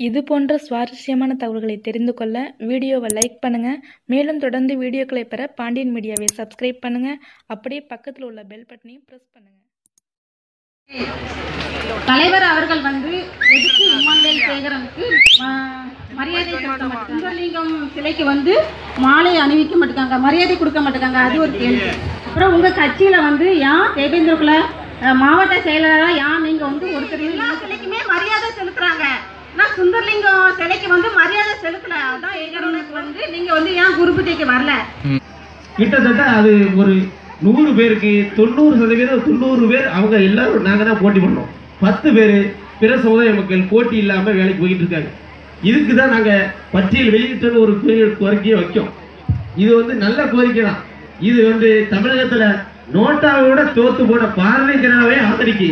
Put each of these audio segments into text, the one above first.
இது போன்ற சுவாரஸ்யமான தகவல்களை தெரிந்து கொள்ள வீடியோவை லைக் பண்ணுங்கள் மேலும் தொடர்ந்து வீடியோக்களை பெற பாண்டியன் மீடியாவை சப்ஸ்கிரைப் பண்ணுங்கள் அப்படியே பக்கத்தில் உள்ள பெல் பட்டனையும் ப்ரெஸ் பண்ணுங்கள் தலைவர் அவர்கள் வந்து எதுக்கு இம்மானுவேல் சேகரனுக்கு மரியாதை செலுத்த மாட்டாங்க? சுந்தரலிங்கம் சிலைக்கு வந்து மாலை அணிவிக்க மாட்டாங்க மரியாதை கொடுக்க மாட்டாங்க அது ஒரு கேள்வி. அப்புறம் உங்க கட்சியில வந்து ஏன் தேவேந்திரகுல மாவட்ட செயலாளரா ஏன் நீங்க வந்து ஒருத்தர் எல்லா சிலைக்குமே மரியாதை செலுத்துறாங்க. நான் சுந்தரலிங்கம் சிலைக்கு வந்து மரியாதை செலுத்தல. அதான் எங்களுக்கு வந்து நீங்க வந்து ஏன் குருபூஜைக்கு வரல? கிட்டத்தட்ட அது ஒரு நூறு பேருக்கு தொண்ணூறு சதவீதம் தொண்ணூறு பேர் அவங்க எல்லாரும் நாங்கள் தான் போட்டி பண்ணோம் பத்து பேர் பிற சமுதாய மக்கள் போட்டி இல்லாமல் வேலைக்கு போயிட்டு இருக்காங்க. இதுக்கு தான் நாங்கள் பட்டியல் வெளியிட்டன்னு ஒரு கோரிக்கையை வைக்கோம். இது வந்து நல்ல கோரிக்கை தான். இது வந்து தமிழகத்தில் நோட்டாவோட தோத்து போன பார்வை ஜனாவே ஆதரிக்கு.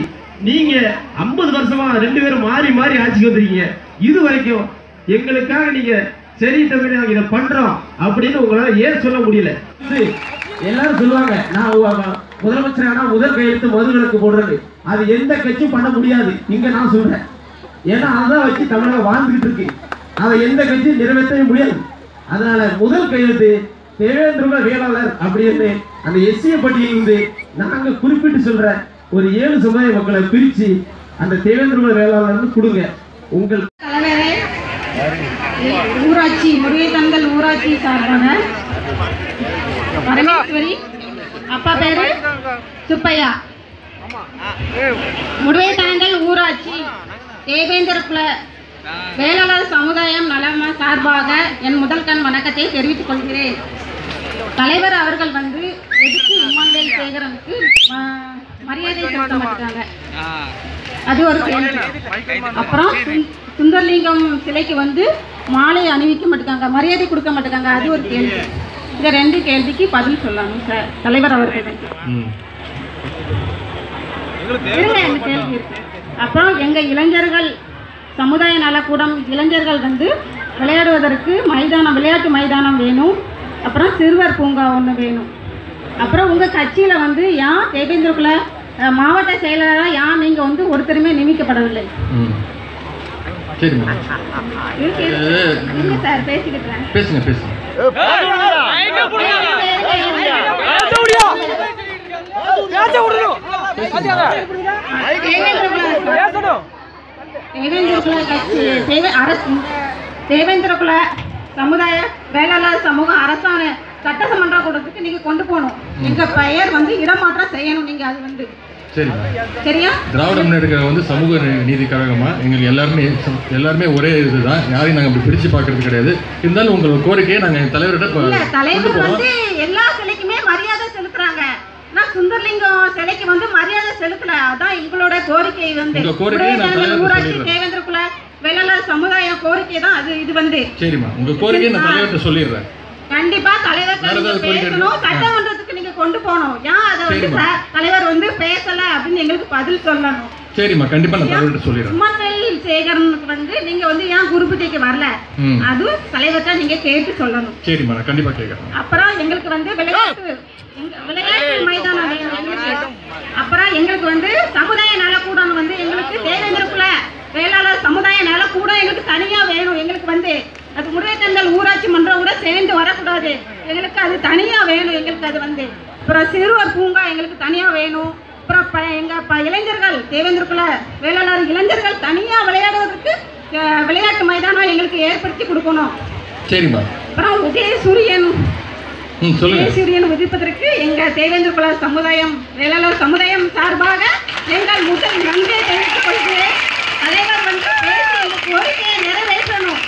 நீங்க ஐம்பது வருஷமா ரெண்டு பேரும் மாறி மாறி ஆட்சிக்கு வந்துருக்கீங்க. இது வரைக்கும் எங்களுக்காக நீங்க சரி தம்பி நாங்க இதை பண்றோம் அப்படின்னு உங்களால ஏன் சொல்ல முடியல? எல்லாரும் சொல்லுவாங்க நான் முதலமைச்சர் ஆனா முதல் கையெழுத்து மதுகளுக்கு போடுறது. அது எந்த கட்சியும் பண்ண முடியாது. இங்க நான் சொல்றேன். ஏன்னா அதான் வச்சு தமிழகம் வாழ்ந்துகிட்டு இருக்கு. அதை எந்த கட்சியும் நிறைவேற்றவே முடியாது. அதனால முதல் கையெழுத்து தேவேந்திர வேளாளர் அப்படின்னு அந்த எஸ்சிய பட்டியலிருந்து நாங்க குறிப்பிட்டு சொல்றேன். ஒரு ஏழு சமுதாய மக்களை பிரிச்சு அந்த தேவேந்திர வேளாளர் கொடுங்க. உங்கள் தலைவரே ஊராட்சி முருகைத்தந்தல் ஊராட்சி சார்பாக பரமேஸ்வரி அப்பா பேரு சுப்பையா. முருகைத்தனங்கள் ஊராட்சி தேவேந்திர குல வேளாளர் சமுதாயம் நலம சார்பாக என் முதல் கண் வணக்கத்தை தெரிவித்துக் கொள்கிறேன். தலைவர் அவர்கள் வந்து எதுக்கு இம்மானுவேல் சேகரனுக்கு மரியாதை செலுத்த மாட்டாங்க அது ஒரு கேள்வி. அப்புறம் சுந்- சுந்தர்லிங்கம் சிலைக்கு வந்து மாலை அணிவிக்க மாட்டாங்க மரியாதை கொடுக்க மாட்டாங்க அது ஒரு கேள்வி. இந்த ரெண்டு கேள்விக்கு பதில் சொல்லணும் சார் தலைவர் அவர்கள். அப்புறம் எங்க இளைஞர்கள் சமுதாய நலக்கூடம் இளைஞர்கள் வந்து விளையாடுவதற்கு மைதானம் விளையாட்டு மைதானம் வேணும். அப்புறம் சிறுவர் பூங்கா ஒன்று வேணும். அப்புறம் உங்க கட்சியில வந்து ஏன் தேவேந்திரகுல மாவட்ட செயலாளராக ஏன் நீங்க வந்து ஒருத்தருமே நியமிக்கப்படவில்லை? சரி பேசிக்கிட்டேன் பேசுங்க பேசுங்க. தேவேந்திரகுல கட்சி தேவே அரசு தேவேந்திரகுல சமுதாய வேளாளர் சமூக அரசாணை கொண்டு போகணும். எங்க பெயர் வந்து இடமாற்றம் செய்யணும். நீங்க அது வந்து சரியா? திராவிட முன்னேற்ற வந்து சமூக நீதி கழகமா? எங்களுக்கு எல்லாருமே எல்லாருமே ஒரே இதுதான். யாரையும் நாங்கள் அப்படி பிரித்து பார்க்கறது கிடையாது. இருந்தாலும் உங்களோட கோரிக்கையை நாங்கள் தலைவர்கிட்ட தலைவர் வந்து எல்லா சிலைக்குமே மரியாதை செலுத்துறாங்க. ஆனா சுந்தர்லிங்கம் சிலைக்கு வந்து மரியாதை செலுத்தல. அதான் எங்களோட கோரிக்கை வந்து. உங்க ஊராட்சி சொல்லிடுறேன். தேவேந்திரகுல வேளாளர் சமுதாய கோரிக்கை தான் அது இது வந்து. சரிம்மா. உங்கள் கோரிக்கையை நான் தலைவர்கிட்ட சொல்லிடுறேன். கண்டிப்பா தலைவர் பேசணும்? சட்டமன்றத்துக்கு நீங்க கொண்டு போகணும். ஏன் அதை வந்து தலைவர் வந்து பேசல அப்படின்னு எங்களுக்கு பதில் சொல்லணும். சரிம்மா கண்டிப்பாக நான் தலைவர்கிட்ட சொல்லிடுறேன். இம்மானுவேல் சேகரனுக்கு வந்து நீங்க வந்து ஏன் குருபூஜைக்கு வரல? அதுவும் தலைவர்கிட்ட நீங்க கேட்டு சொல்லணும். சரிம்மா நான் கண்டிப்பாக கேட்குறேன். அப்புறம் எங்களுக்கு வந்து விளையாட்டு மைதானம் அப்புறம் எங்களுக்கு வந்து சமுதாய நலக்கூடம் வந்து எங்களுக்கு தேவேந்திரக்குள்ள வேளாளர் சமுதாய நலக்கூடம் எங்களுக்கு தனியா வேணும். எங்களுக்கு வந்து அது முருகைத்தந்தல் ஊராட்சி மன்றம் கூட சேர்ந்து வரக்கூடாது. எங்களுக்கு அது தனியா வேணும். எங்களுக்கு அது வந்து அப்புறம் சிறுவர் பூங்கா எங்களுக்கு தனியா வேணும். அப்புறம் ப எங்க ப இளைஞர்கள் தேவேந்திரக்குள்ள வேளாளர் இளைஞர்கள் தனியா விளையாடுவதற்கு விளையாட்டு மைதானம் எங்களுக்கு ஏற்படுத்தி கொடுக்கணும். சரிம்மா. அப்புறம் உதயசூரியன் ம் சொல்லுங்கள் உதயசூரியன் உதிப்பதற்கு எங்க தேவேந்திர குல சமுதாயம் வேளாளர் சமுதாயம் சார்பாக எங்கள் முதல் நன்றியை தெரிவித்துக் கொள்கிறேன். தலைவர் வந்து பேசி எங்க கோரிக்கையை நிறைவேற்றணும்.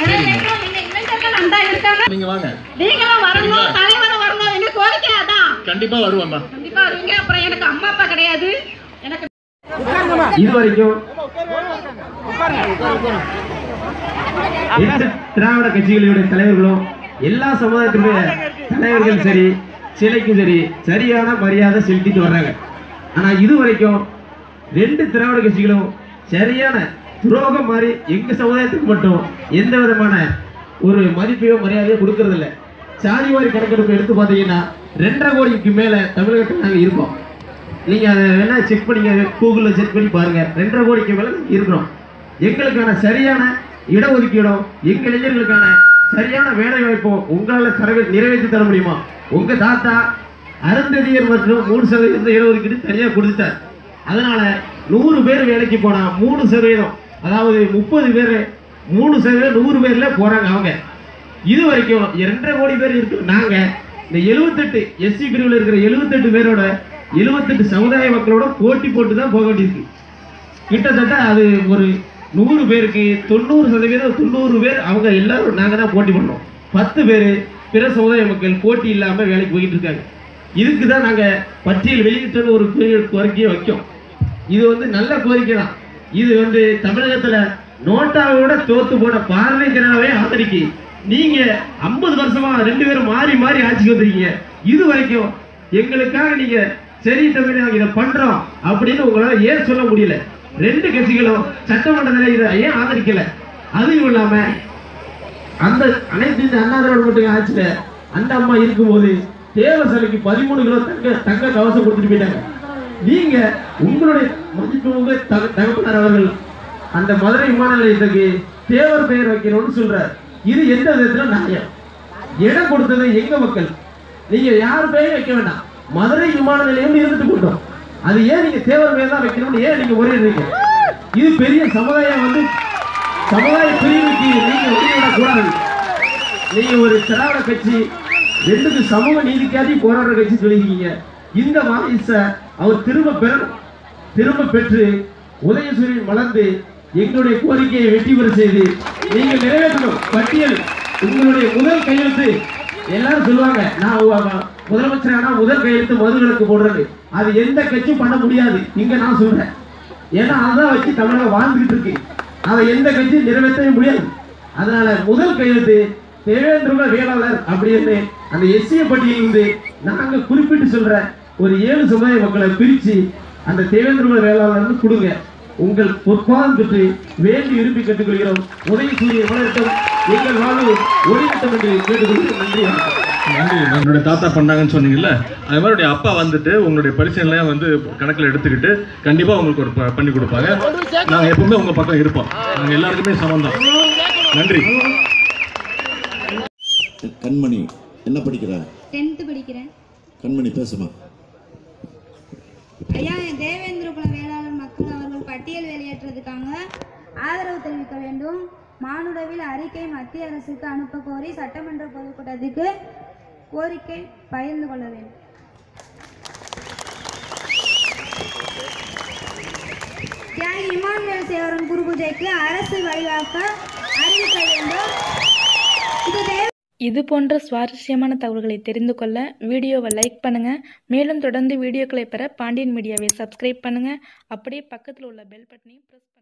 நிறைவேற்றணும். நீங்க இளைஞர்கள் அந்த இருக்காங்க. நீங்கள் வாங்க. நீங்களும் வரணும். தலைவரும் வரணும். எங்க கோரிக்கை அதான். கண்டிப்பாக வருவேம்மா. கண்டிப்பா வருவீங்க. அப்புறம் எனக்கு அம்மா அப்பா கிடையாது. எனக்கு இது வரைக்கும் திராவிட கட்சிகளுடைய தலைவர்களும் எல்லா சமுதாயத்தினுடைய தலைவர்கள் சரி சிலைக்கும் சரி சரியான மரியாதை செலுத்திட்டு வர்றாங்க. ஆனா இது வரைக்கும் ரெண்டு திராவிட கட்சிகளும் சரியான துரோகம் மாதிரி எங்கள் சமுதாயத்துக்கு மட்டும் எந்த விதமான ஒரு மதிப்பையோ மரியாதையோ கொடுக்கறது இல்ல சாதி வாரி கணக்கெடுப்பு எடுத்து பார்த்தீங்கன்னா ரெண்டரை கோடிக்கு மேலே தமிழகத்தில் நாங்கள் இருக்கோம். நீங்கள் அதை வேணால் செக் பண்ணிங்க கூகுளில் செக் பண்ணி பாருங்கள் ரெண்டரை கோடிக்கு மேலே இருக்கிறோம். எங்களுக்கான சரியான இடஒதுக்கீடும் எங்கள் இளைஞர்களுக்கான சரியான வேலை வாய்ப்பும் உங்களால் தரவே- நிறைவேற்றி தர முடியுமா? உங்கள் தாத்தா அருந்ததியர் மற்றும் மூணு சதவீதம் இடஒதுக்கீடு தனியாக கொடுத்துட்டார். அதனால் நூறு பேர் வேலைக்கு போனால் மூணு சதவீதம் அதாவது முப்பது பேர் மூணு சதவீதம் நூறு பேரில் போகிறாங்க அவங்க. இது வரைக்கும் இரண்டரை கோடி பேர் இருக்கு. நாங்கள் இந்த எழுபத்தெட்டு எஸ்சி பிரிவில் இருக்கிற எழுபத்தெட்டு பேரோட எழுபத்தெட்டு சமுதாய மக்களோட போட்டி போட்டு தான் போக வேண்டியிருக்கு. கிட்டத்தட்ட அது ஒரு நூறு பேருக்கு தொண்ணூறு சதவீதம் தொண்ணூறு பேர் அவங்க எல்லாரும் நாங்கள் தான் போட்டி பண்ணோம். பத்து பேர் பிற சமுதாய மக்கள் போட்டி இல்லாமல் வேலைக்கு போயிட்டு இருக்காங்க. இதுக்கு தான் நாங்கள் பட்டியல் வெளியிட்டன்னு ஒரு பெரிய கோரிக்கையை வைக்கோம். இது வந்து நல்ல கோரிக்கை தான் இது வந்து தமிழகத்தில் நோட்டாவோட தோத்து போன பார்வை ஜனதாவே ஆதரிக்கு. நீங்க ஐம்பது வருஷமா ரெண்டு பேரும் மாறி மாறி ஆட்சிக்கு வந்திருக்கீங்க. இது வரைக்கும் எங்களுக்காக நீங்க சரி தமிழ் நாங்க இதை பண்றோம் அப்படின்னு உங்களால ஏன் சொல்ல முடியல? ரெண்டு கட்சிகளும் சட்டமன்ற இதை ஏன் ஆதரிக்கல? அதுவும் இல்லாம அந்த அனைத்து இந்த அண்ணா திராவிட முன்னேற்ற ஆட்சியில அந்த அம்மா இருக்கும்போது தேவ சிலைக்கு பதிமூணு கிலோ தங்க தங்க கவசம் கொடுத்துட்டு போயிட்டாங்க. நீங்க உங்களுடைய மதிப்புமிகு தக தகப்பனார் அவர்கள் அந்த மதுரை விமான நிலையத்துக்கு தேவர் பெயர் வைக்கணும்னு சொல்றார். இது எந்த விதத்துல நியாயம். இடம் கொடுத்தது எங்க மக்கள்? நீங்க யார் பெயர் வைக்க வேண்டாம். மதுரை விமான நிலையம் இருந்துட்டு போட்டோம். அது ஏன் நீங்க தேவர் பெயர் தான் வைக்கணும்னு ஏன் நீங்க முறையிடுறீங்க இது பெரிய சமுதாயம் வந்து சமுதாய பிரிவுக்கு நீங்க வெளியிடக் கூடாது. நீங்க ஒரு திராவிட கட்சி ரெண்டுக்கு சமூக நீதிக்காக போராடுற கட்சி சொல்லியிருக்கீங்க. இந்த வாரிச அவர் திரும்ப பெறணும் திரும்ப பெற்று உதயசூரியன் வளர்ந்து எங்களுடைய கோரிக்கையை வெற்றி பெற செய்து நீங்கள் நிறைவேற்றணும். பட்டியல் உங்களுடைய முதல் கையெழுத்து. எல்லாரும் சொல்லுவாங்க நான் உ- முதலமைச்சர் ஆனா முதல் கையெழுத்து மதுவிலக்கு போடுறது. அது எந்த கட்சியும் பண்ண முடியாது. இங்க நான் சொல்றேன். ஏன்னா அதான் வச்சு தமிழகம் வாழ்ந்துகிட்டு இருக்கு. அதை எந்த கட்சியும் நிறைவேற்றவே முடியாது. அதனால முதல் கையெழுத்து தேவேந்திர வேளாளர் அப்படின்னு அந்த எஸ்சிய பட்டியலிருந்து நாங்க குறிப்பிட்டு சொல்றேன். ஒரு ஏழு சமுதாய மக்களை பிரிச்சு அந்த தேவேந்திர வேளாளர்னு கொடுங்க. உங்கள் பொற்பாதம் பெற்று வேண்டி விரும்பி கேட்டுக்கொள்கிறோம். உதய சூரிய வளரட்டும் எங்கள் வாழ்வு ஒளிவட்டம் என்று கேட்டுக்கொள்கிறோம். நன்றி என்னுடைய தாத்தா பண்ணாங்கன்னு சொன்னீங்கல்ல அது மாதிரி உடைய அப்பா வந்துட்டு உங்களுடைய பரிசீலனையாக வந்து கணக்கில் எடுத்துக்கிட்டு கண்டிப்பாக உங்களுக்கு ஒரு பண்ணி கொடுப்பாங்க. நாங்கள் எப்பவுமே உங்கள் பக்கம் இருப்போம். நாங்கள் எல்லாருக்குமே சமம் தான் நன்றி. கண்மணி என்ன படிக்கிற? டென்த்து படிக்கிறேன். கண்மணி பேசுமா. ஐயா தேவேந்திர குல வேளாளர் மக்கள் அவர்கள் பட்டியல் வெளியேற்றதுக்காக ஆதரவு தெரிவிக்க வேண்டும். மானுடவில் அறிக்கை மத்திய அரசுக்கு அனுப்ப கோரி சட்டமன்ற பொதுக்கூட்டத்துக்கு கோரிக்கை பகிர்ந்து கொள்ள வேண்டும். தியாகி இமானுவேல் சேவரன் குரு பூஜைக்கு அரசு வழிவாக்க அறிவிக்க வேண்டும். இது இது போன்ற சுவாரஸ்யமான தகவல்களை தெரிந்து கொள்ள வீடியோவை லைக் பண்ணுங்கள் மேலும் தொடர்ந்து வீடியோக்களை பெற பாண்டியன் மீடியாவை சப்ஸ்கிரைப் பண்ணுங்கள் அப்படியே பக்கத்தில் உள்ள பெல் பட்டனையும் ப்ரெஸ்